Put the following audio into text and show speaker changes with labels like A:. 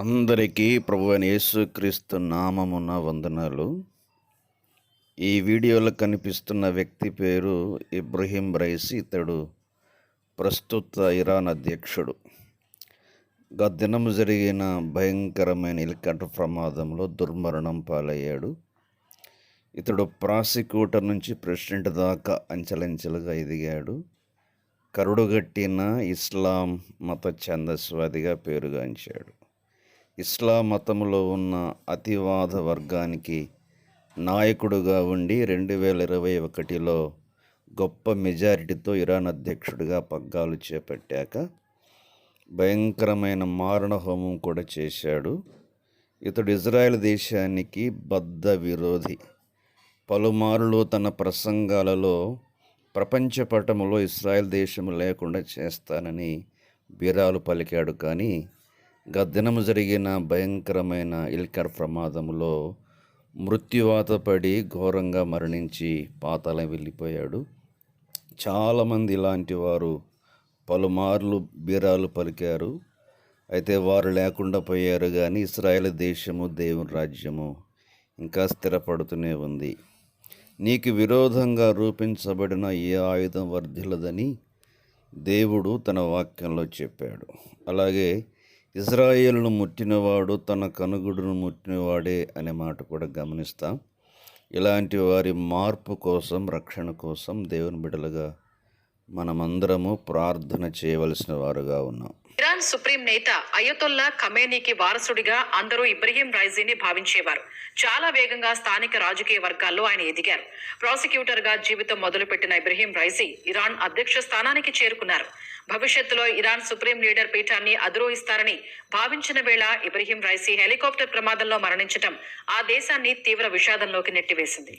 A: అందరికీ ప్రభు అయిన యేసుక్రీస్తు నామమున వందనాలు. ఈ వీడియోలో కనిపిస్తున్న వ్యక్తి పేరు ఇబ్రహీం రైస్. ఇతడు ప్రస్తుత ఇరాన్ అధ్యక్షుడు. గత దినం జరిగిన భయంకరమైన హెలికాప్టర్ ప్రమాదంలో దుర్మరణం పాలయ్యాడు. ఇతడు ప్రాసిక్యూటర్ నుంచి ప్రెసిడెంట్ దాకా అంచెలంచెలుగా ఎదిగాడు. కరుడుగట్టిన ఇస్లాం మత ఛందస్వాదిగా పేరుగాంచాడు. ఇస్లాం మతంలో ఉన్న అతివాద వర్గానికి నాయకుడుగా ఉండి రెండు వేల ఇరవై ఒకటిలో గొప్ప మెజారిటీతో ఇరాన్ అధ్యక్షుడిగా పగ్గాలు చేపట్టాక భయంకరమైన మారణ హోమం కూడా చేశాడు. ఇతడు ఇజ్రాయెల్ దేశానికి బద్ధ విరోధి. పలుమారులు తన ప్రసంగాలలో ప్రపంచ పటములో ఇస్రాయెల్ దేశం లేకుండా చేస్తానని బీరాలు పలికాడు. కానీ గత దినము జరిగిన భయంకరమైన ఇల్కర్ ప్రమాదంలో మృత్యువాత పడి ఘోరంగా మరణించి పాతాళం వెళ్ళిపోయాడు. చాలామంది ఇలాంటి వారు పలుమార్లు బీరాలు పలికారు. అయితే వారు లేకుండా పోయారు కానీ ఇస్రాయేల్ దేశము దేవుని రాజ్యము ఇంకా స్థిరపడుతూనే ఉంది. నీకు విరోధంగా రూపించబడిన ఏ ఆయుధం వర్ధిల్లదని దేవుడు తన వాక్యంలో చెప్పాడు. అలాగే ఇజ్రాయేల్ను ముట్టినవాడు తన కనుగుడును ముట్టినవాడే అనే మాట కూడా గమనిస్తాం. ఇలాంటి వారి మార్పు కోసం రక్షణ కోసం దేవుని బిడలుగా మనమందరము ప్రార్థన చేయవలసిన వారుగా ఉన్నాం.
B: ఇరాన్ సుప్రీం నేత అయతుల్లా ఖమేనీకి వారసుడిగా అందరూ ఇబ్రహీం రైజీని భావించేవారు. చాలా వేగంగా స్థానిక రాజకీయ వర్గాల్లో ఆయన ఎదిగారు. ప్రాసిక్యూటర్గా జీవితం మొదలుపెట్టిన ఇబ్రహీం రైజీ ఇరాన్ అధ్యక్ష స్థానానికి చేరుకున్నారు. భవిష్యత్తులో ఇరాన్ సుప్రీం లీడర్ పీఠాన్ని అధిరోహిస్తారని భావించిన వేళ ఇబ్రహీం రైసీ హెలికాప్టర్ ప్రమాదంలో మరణించటం ఆ దేశాన్ని తీవ్ర విషాదంలోకి నెట్టివేసింది.